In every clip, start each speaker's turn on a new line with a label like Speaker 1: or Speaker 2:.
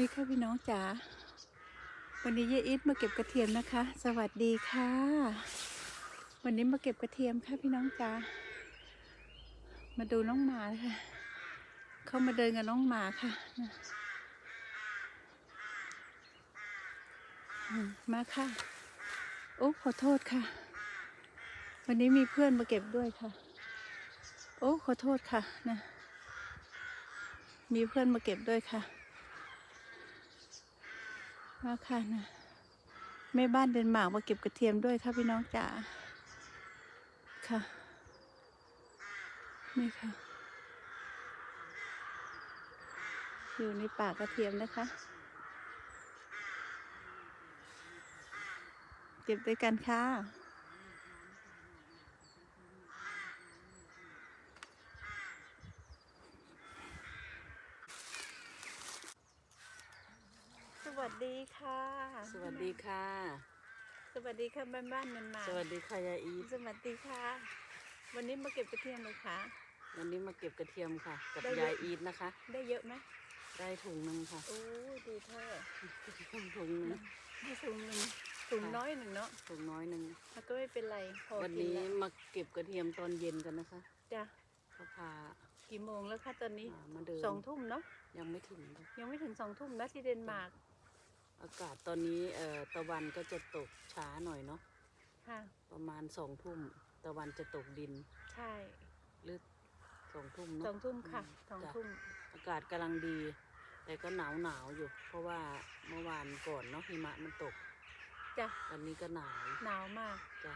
Speaker 1: นี่ค่ะพี่น้องจ๋า วันนี้ยายอิทมาเก็บกระเทียมนะคะ สวัสดีค่ะ วันนี้มาเก็บกระเทียมค่ะพี่น้องจ๋า มาดูน้องหมาค่ะ เขามาเดินกับน้องหมาค่ะมมาค่ะ โอ้ขอโทษค่ะ วันนี้มีเพื่อนมาเก็บด้วยค่ะ โอ้ขอโทษค่ะนะ มีเพื่อนมาเก็บด้วยค่ะ มาค่ะนะแม่บ้านเดนมาร์กมาเก็บกระเทียมด้วยค่ะพี่น้องจ๋าค่ะนี่ค่ะ อยู่ในป่ากระเทียมนะคะ เก็บด้วยกันค่ะ วัสดีค่ะ
Speaker 2: สวัสดีค่ะ
Speaker 1: สวัสดีค่ะบ้านบ้านเดนมาร์ก
Speaker 2: สวัสดีค่ะยายอีท
Speaker 1: สวัสดีค่ะ วันนี้มาเก็บกระเทียมเลยค่ะ
Speaker 2: วันนี้มาเก็บกระเทียมค่ะ กับ
Speaker 1: ได้เยอะ
Speaker 2: ยายอีทนะคะ
Speaker 1: ได้เยอะไหม
Speaker 2: ได้ถุงหนึ่งค่ะ
Speaker 1: โอ้ยดีเท่า
Speaker 2: ถุงหนึ่ง
Speaker 1: ให้ถุงหนึ่งถุง
Speaker 2: ค่ะ
Speaker 1: น้อยหนึ่งเนาะ
Speaker 2: ถุงน้อยหนึ่ง
Speaker 1: แล้วก็ไม่เป็นไรพอ
Speaker 2: วัน
Speaker 1: กิน
Speaker 2: นี้
Speaker 1: แล้ว
Speaker 2: มาเก็บกระเทียมตอนเย็นกันนะคะ
Speaker 1: จ้ะ
Speaker 2: เขาพา
Speaker 1: กี่โมงแล้วคะตอนนี้
Speaker 2: อ่ามาเดิน
Speaker 1: สองทุ่มเนาะ
Speaker 2: ยังไม่ถึงเลย
Speaker 1: ยังไม่ถึงสองทุ่มนะที่เดนมาร์ก
Speaker 2: อากาศตอนนี้เอ่อตะวันก็จะตกช้าหน่อยเนาะ
Speaker 1: ค่ะ
Speaker 2: ประมาณสองทุ่มตะวันจะตกดิน
Speaker 1: ใช่
Speaker 2: หรือสองทุ่มเนาะ
Speaker 1: สองทุ่มค่ะสอง
Speaker 2: จ้
Speaker 1: ทุ่ม
Speaker 2: อากาศกำลังดี แต่ก็หนาวหนาวๆอยู่ เพราะว่าเมื่อวานก่อนเนาะหิมะมันตก
Speaker 1: จ้ะ
Speaker 2: วันนี้ก็หนาว
Speaker 1: หนาวมาก
Speaker 2: จ้ะ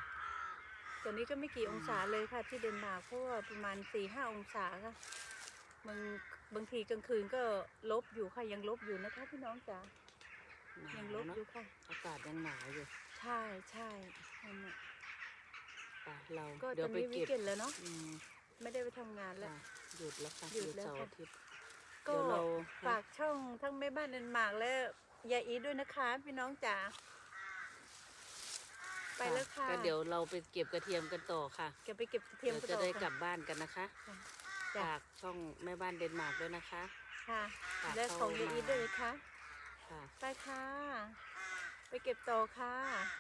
Speaker 1: ตอนนี้ก็ไม่กี่องศาเลยค่ะ ที่เดนมาร์กเพราะว่าประมาณสี่ห้าองศาค่ะบางบางทีกลางคืนก็ลบอยู่ค่ะยังลบอยู่นะคะพี่น้องจ๋า
Speaker 2: หนา
Speaker 1: ยัง
Speaker 2: ว
Speaker 1: ลบ
Speaker 2: เนาะ
Speaker 1: อยู่ค่ะ
Speaker 2: อากาศยังหนาวอยู่
Speaker 1: ใช่ใช่นั่นน่ะ
Speaker 2: ไปเรา
Speaker 1: ก็
Speaker 2: เดี๋
Speaker 1: ต
Speaker 2: ย
Speaker 1: อ
Speaker 2: วนไป
Speaker 1: นี้วิ
Speaker 2: เก็บ
Speaker 1: กเกนแล้วเนาะ
Speaker 2: อืม
Speaker 1: ไม่ได้ไปทำงานแล้ว
Speaker 2: จ้ะหยุดแล้วค่ะ
Speaker 1: หยุดแล้ว
Speaker 2: เสาร์
Speaker 1: ค่ะ
Speaker 2: อาทิตย์
Speaker 1: ก็
Speaker 2: เดี๋ยวเรา
Speaker 1: ฝากช่องทั้งแม่บ้านเดนมาร์กและยายอีทด้วยนะคะ พี่น้องจ๋าไปแล้วค่ะ
Speaker 2: ก็เดี๋ยวเราไปเก็บกระเทียมกันต่อค่ะ
Speaker 1: เก็บไปเก็บกระเทีย
Speaker 2: เดี๋
Speaker 1: ม
Speaker 2: ยว
Speaker 1: กัน
Speaker 2: จะ
Speaker 1: ต่อ
Speaker 2: ได้
Speaker 1: ค่ะ
Speaker 2: กลับบ้านกันนะคะ
Speaker 1: จ้ะ
Speaker 2: ฝากช่องแม่บ้านเดนมาร์กด้วยนะคะ
Speaker 1: ค่ะ
Speaker 2: ฝาก
Speaker 1: และของยาย
Speaker 2: เข้ามา
Speaker 1: อีทด้วยนะคะ
Speaker 2: ค่ะ
Speaker 1: ไปค่ะ ไปเก็บโตค่ะ